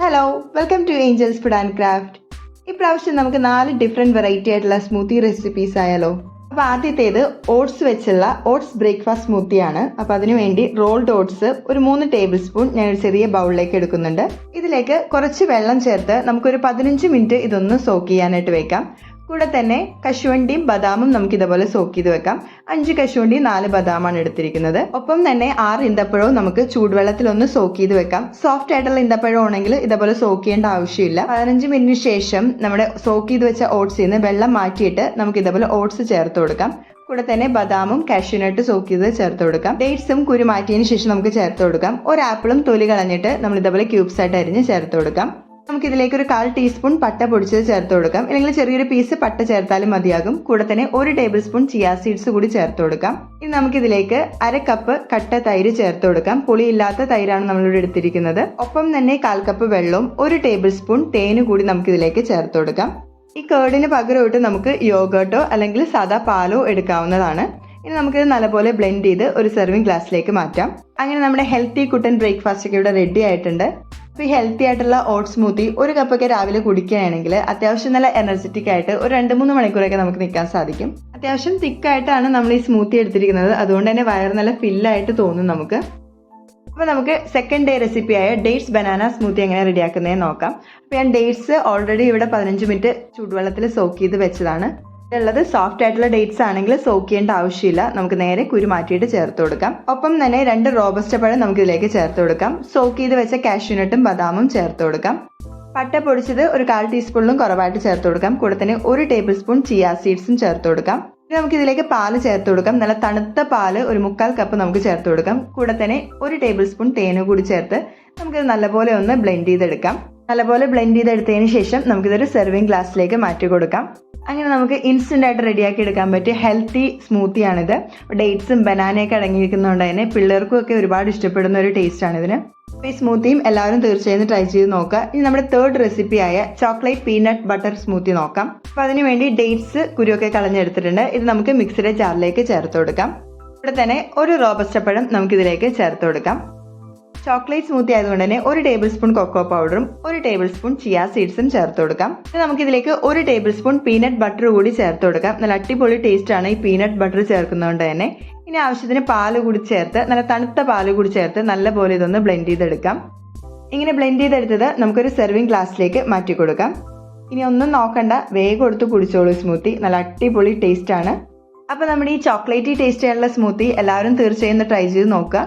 Hello welcome to Angels Food and Craft ഇപ്രാവശ്യം നമുക്ക് നാല് ഡിഫറെന്റ് വെറൈറ്റി ആയിട്ടുള്ള സ്മൂത്തി റെസിപ്പീസ് ആയാലോ. അപ്പോൾ ആദ്യത്തേത് ഓട്സ് വെച്ചുള്ള ഓട്സ് ബ്രേക്ക്ഫാസ്റ്റ് സ്മൂത്തിയാണ് അപ്പോൾ അതിനു വേണ്ടി റോൾഡ് ഓട്സ് ഒരു മൂന്ന് ടേബിൾ സ്പൂൺ ഞാൻ ഒരു ചെറിയ ബൗളിലേക്ക് എടുക്കുന്നുണ്ട്. ഇതിലേക്ക് കുറച്ച് വെള്ളം ചേർത്ത് നമുക്കൊരു പതിനഞ്ച് മിനിറ്റ് ഇതൊന്ന് സോക്ക് ചെയ്യാനായിട്ട് വെക്കാം. കൂടെ തന്നെ കശുവണ്ടിയും ബദാമും നമുക്ക് ഇതേപോലെ സോക്ക് ചെയ്ത് വെക്കാം. അഞ്ച് കശുവണ്ടിയും നാല് ബദാമാണ് എടുത്തിരിക്കുന്നത്. ഒപ്പം തന്നെ ആറ് ഇന്തപ്പഴവും നമുക്ക് ചൂടുവെള്ളത്തിൽ ഒന്ന് സോക്ക് ചെയ്ത് വെക്കാം. സോഫ്റ്റ് ആയിട്ടുള്ള ഇന്തപ്പഴം ആണെങ്കിൽ ഇതേപോലെ സോക്ക് ചെയ്യേണ്ട ആവശ്യമില്ല. പതിനഞ്ച് മിനിറ്റിന് ശേഷം നമ്മുടെ സോക്ക് ചെയ്ത് വെച്ച ഓട്സിൽ നിന്ന് വെള്ളം മാറ്റിയിട്ട് നമുക്ക് ഇതേപോലെ ഓട്സ് ചേർത്ത് കൊടുക്കാം. കൂടെ തന്നെ ബദാമും കാഷ്യൂനട്ട് സോക്ക് ചെയ്ത് ചേർത്ത് കൊടുക്കാം. ഡേറ്റ്സും കുരു മാറ്റിയതിന് ശേഷം നമുക്ക് ചേർത്ത് കൊടുക്കാം. ഒരു ആപ്പിളും തൊലി കളഞ്ഞിട്ട് നമ്മൾ ഇതേപോലെ ക്യൂബ്സ് ആയിട്ട് അരിഞ്ഞ് ചേർത്ത് കൊടുക്കാം. നമുക്ക് ഇതിലേക്ക് ഒരു കാൽ ടീസ്പൂൺ പട്ട പൊടിച്ചത് ചേർത്ത് കൊടുക്കാം. അല്ലെങ്കിൽ ചെറിയൊരു പീസ് പട്ട ചേർത്താലും മതിയാകും. കൂടെ തന്നെ ഒരു ടേബിൾ സ്പൂൺ ചിയാ സീഡ്സ് കൂടി ചേർത്ത് കൊടുക്കാം. ഇനി നമുക്കിതിലേക്ക് അര കപ്പ് കട്ട തൈര് ചേർത്ത് കൊടുക്കാം. പുളിയില്ലാത്ത തൈരാണ് നമ്മളിവിടെ എടുത്തിരിക്കുന്നത്. ഒപ്പം തന്നെ കാൽ കപ്പ് വെള്ളവും ഒരു ടേബിൾ സ്പൂൺ തേന് കൂടി നമുക്കിതിലേക്ക് ചേർത്ത് കൊടുക്കാം. ഈ കേർഡിന് പകരമായിട്ട് നമുക്ക് യോഗേർട്ടോ അല്ലെങ്കിൽ സാദാ പാലോ എടുക്കാവുന്നതാണ്. ഇനി നമുക്കിത് നല്ലപോലെ ബ്ലെൻഡ് ചെയ്ത് ഒരു സെർവിങ് ഗ്ലാസ്സിലേക്ക് മാറ്റാം. അങ്ങനെ നമ്മുടെ ഹെൽത്തി കുട്ടൻ ബ്രേക്ക്ഫാസ്റ്റ് ഒക്കെ ഇവിടെ റെഡി ആയിട്ടുണ്ട്. അപ്പോൾ ഈ ഹെൽത്തി ആയിട്ടുള്ള ഓട്സ് സ്മൂത്തി ഒരു കപ്പൊക്കെ രാവിലെ കുടിക്കുകയാണെങ്കിൽ അത്യാവശ്യം നല്ല എനർജറ്റിക് ആയിട്ട് ഒരു രണ്ട് മൂന്ന് മണിക്കൂറൊക്കെ നമുക്ക് നിൽക്കാൻ സാധിക്കും. അത്യാവശ്യം തിക്കായിട്ടാണ് നമ്മൾ ഈ സ്മൂത്തി എടുത്തിരിക്കുന്നത്. അതുകൊണ്ട് തന്നെ വയറ് നല്ല ഫില്ലായിട്ട് തോന്നും നമുക്ക്. അപ്പോൾ നമുക്ക് സെക്കൻഡ് ഡേ റെസിപ്പിയായ ഡേറ്റ്സ് ബനാന സ്മൂത്തി എങ്ങനെ റെഡിയാക്കുന്നതെന്ന് നോക്കാം. അപ്പോൾ ഞാൻ ഡേറ്റ്സ് ഓൾറെഡി ഇവിടെ പതിനഞ്ച് മിനിറ്റ് ചൂടുവെള്ളത്തിൽ സോക്ക് ചെയ്ത് വെച്ചതാണ്. ഉള്ളത് സോഫ്റ്റ് ആയിട്ടുള്ള ഡേറ്റ്സ് ആണെങ്കിൽ സോക്ക് ചെയ്യേണ്ട ആവശ്യമില്ല. നമുക്ക് നേരെ കുരു മാറ്റിയിട്ട് ചേർത്ത് കൊടുക്കാം. ഒപ്പം തന്നെ രണ്ട് റോബസ്റ്റ പഴം നമുക്ക് ഇതിലേക്ക് ചേർത്ത് കൊടുക്കാം. സോക്ക് ചെയ്ത് വെച്ച കാഷ്യൂനട്ടും ബദാമും ചേർത്ത് കൊടുക്കാം. പട്ട പൊടിച്ചത് ഒരു കാൽ ടീസ്പൂണിലും കുറവായിട്ട് ചേർത്ത് കൊടുക്കാം. കൂടെ തന്നെ ഒരു ടേബിൾ സ്പൂൺ ചിയാ സീഡ്സും ചേർത്ത് കൊടുക്കാം. ഇനി നമുക്ക് ഇതിലേക്ക് പാൽ ചേർത്ത് കൊടുക്കാം. നല്ല തണുത്ത പാൽ ഒരു മുക്കാൽ കപ്പ് നമുക്ക് ചേർത്ത് കൊടുക്കാം. കൂടെ തന്നെ ഒരു ടേബിൾ സ്പൂൺ തേനും കൂടി ചേർത്ത് നമുക്കിത് നല്ലപോലെ ഒന്ന് ബ്ലെൻഡ് ചെയ്തെടുക്കാം. നല്ലപോലെ ബ്ലെൻഡ് ചെയ്തെടുത്തതിന് ശേഷം നമുക്കിതൊരു സെർവിങ് ഗ്ലാസ്സിലേക്ക് മാറ്റി കൊടുക്കാം. അങ്ങനെ നമുക്ക് ഇൻസ്റ്റന്റ് ആയിട്ട് റെഡിയാക്കി എടുക്കാൻ പറ്റിയ ഹെൽത്തി സ്മൂത്തിയാണിത് ഡേറ്റ്സും ബനാനയൊക്കെ അടങ്ങിയിരിക്കുന്നതുകൊണ്ട് തന്നെ പിള്ളേർക്കും ഒക്കെ ഒരുപാട് ഇഷ്ടപ്പെടുന്ന ഒരു ടേസ്റ്റാണ് ഇതിന്. ഈ സ്മൂത്തിയും എല്ലാവരും തീർച്ചയായും ട്രൈ ചെയ്ത് നോക്കുക. ഇനി നമ്മുടെ തേർഡ് റെസിപ്പിയായ ചോക്ലേറ്റ് പീനട്ട് ബട്ടർ സ്മൂത്തി നോക്കാം. അപ്പോൾ അതിന് വേണ്ടി ഡേറ്റ്സ് കുരുവൊക്കെ കളഞ്ഞെടുത്തിട്ടുണ്ട്. ഇത് നമുക്ക് മിക്സിയുടെ ജാറിലേക്ക് ചേർത്ത് കൊടുക്കാം. ഇവിടെ തന്നെ ഒരു റോബസ്റ്റപ്പഴം നമുക്കിതിലേക്ക് ചേർത്ത് കൊടുക്കാം. ചോക്ലേറ്റ് സ്മൂത്തി ആയതുകൊണ്ട് തന്നെ ഒരു ടേബിൾ സ്പൂൺ കൊക്കോ പൗഡറും ഒരു ടേബിൾ സ്പൂൺ ചിയാ സീഡ്സും ചേർത്ത് കൊടുക്കാം. ഇനി നമുക്കിതിലേക്ക് ഒരു ടേബിൾ സ്പൂൺ പീനട്ട് ബട്ടർ കൂടി ചേർത്ത് കൊടുക്കാം. നല്ല അടിപൊളി ആണ് ഈ പീനട്ട് ബട്ടർ ചേർക്കുന്നതുകൊണ്ട് തന്നെ. ഇനി ആവശ്യത്തിന് പാൽ കൂടി ചേർത്ത് നല്ല തണുത്ത പാൽ കൂടി ചേർത്ത് നല്ല ഇതൊന്ന് ബ്ലെൻഡ് ചെയ്തെടുക്കാം. ഇങ്ങനെ ബ്ലെൻഡ് ചെയ്തെടുത്തത് നമുക്കൊരു സെർവിങ് ഗ്ലാസ്സിലേക്ക് മാറ്റി കൊടുക്കാം. ഇനി ഒന്നും നോക്കണ്ട വേഗം എടുത്ത് കുടിച്ചോളൂ സ്മൂത്തി. നല്ല അടിപൊളി ആണ്. അപ്പോൾ നമ്മുടെ ഈ ചോക്ലേറ്റി ടേസ്റ്റ് ആയിട്ടുള്ള സ്മൂത്തി എല്ലാവരും തീർച്ചയായും ട്രൈ ചെയ്ത് നോക്കുക.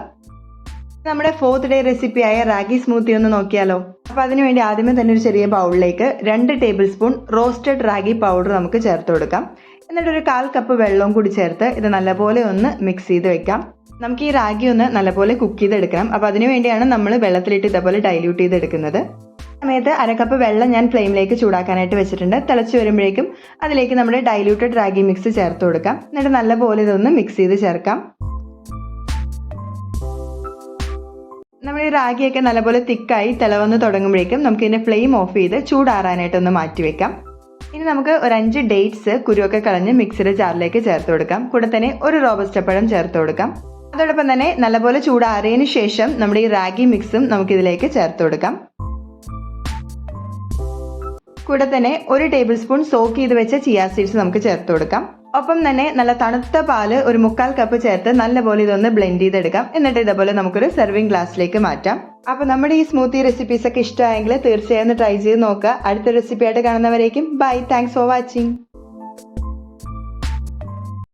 നമ്മുടെ ഫോർത്ത് ഡേ റെസിപ്പിയായ റാഗി സ്മൂത്തി ഒന്ന് നോക്കിയാലോ? അപ്പോൾ അതിനുവേണ്ടി ആദ്യമേ തന്നെ ഒരു ചെറിയ ബൗളിലേക്ക് രണ്ട് tablespoon roasted ragi powder നമുക്ക് ചേർത്ത് കൊടുക്കാം. എന്നിട്ട് ഒരു കാൽ കപ്പ് വെള്ളവും കൂടി ചേർത്ത് ഇത് നല്ലപോലെ ഒന്ന് മിക്സ് ചെയ്ത് വെക്കാം. നമുക്ക് ഈ റാഗി ഒന്ന് നല്ലപോലെ കുക്ക് ചെയ്തെടുക്കണം. അപ്പോൾ അതിനു വേണ്ടിയാണ് നമ്മൾ വെള്ളത്തിലിട്ട് ഇതേപോലെ ഡൈല്യൂട്ട് ചെയ്തെടുക്കുന്നത്. സമയത്ത് അരക്കപ്പ് വെള്ളം ഞാൻ ഫ്ലെയിമിലേക്ക് ചൂടാക്കാനായിട്ട് വെച്ചിട്ടുണ്ട്. തിളച്ച് വരുമ്പോഴേക്കും അതിലേക്ക് നമ്മുടെ ഡൈല്യൂട്ടഡ് റാഗി മിക്സ് ചേർത്ത് കൊടുക്കാം. എന്നിട്ട് നല്ലപോലെ ഇതൊന്ന് മിക്സ് ചെയ്ത് ചേർക്കാം. നമ്മുടെ റാഗിയൊക്കെ നല്ലപോലെ തിക്കായി തിളവന്ന് തുടങ്ങുമ്പോഴേക്കും നമുക്ക് ഇതിന്റെ ഫ്ലെയിം ഓഫ് ചെയ്ത് ചൂടാറാനായിട്ടൊന്ന് മാറ്റി വെക്കാം ഇനി നമുക്ക് ഒരു അഞ്ച് ഡേറ്റ്സ് കുരുവൊക്കെ കളഞ്ഞ് മിക്സിയുടെ ജാറിലേക്ക് ചേർത്ത് കൊടുക്കാം. കൂടെ തന്നെ ഒരു റോബസ്റ്റപ്പഴം ചേർത്ത് കൊടുക്കാം. അതോടൊപ്പം തന്നെ നല്ലപോലെ ചൂടാറിയതിന് ശേഷം നമ്മുടെ ഈ റാഗി മിക്സും നമുക്ക് ഇതിലേക്ക് ചേർത്ത് കൊടുക്കാം. കൂടെ തന്നെ ഒരു ടേബിൾ സ്പൂൺ സോക്ക് ചെയ്ത് വെച്ച ചിയാ സീഡ്സ് നമുക്ക് ചേർത്ത് കൊടുക്കാം. ഒപ്പം തന്നെ നല്ല തണുത്ത പാൽ ഒരു മുക്കാൽ കപ്പ് ചേർത്ത് നല്ലപോലെ ഇതൊന്ന് ബ്ലെൻഡ് ചെയ്തെടുക്കാം. എന്നിട്ട് ഇതേപോലെ നമുക്കൊരു സെർവിങ് ഗ്ലാസ്സിലേക്ക് മാറ്റാം. അപ്പോൾ നമ്മുടെ ഈ സ്മൂത്തി റെസിപ്പീസ് ഒക്കെ ഇഷ്ടമായെങ്കിൽ തീർച്ചയായും ട്രൈ ചെയ്ത് നോക്കുക. അടുത്ത റെസിപ്പി ആയിട്ട് കാണുന്നവരേക്കും. Bye thanks for watching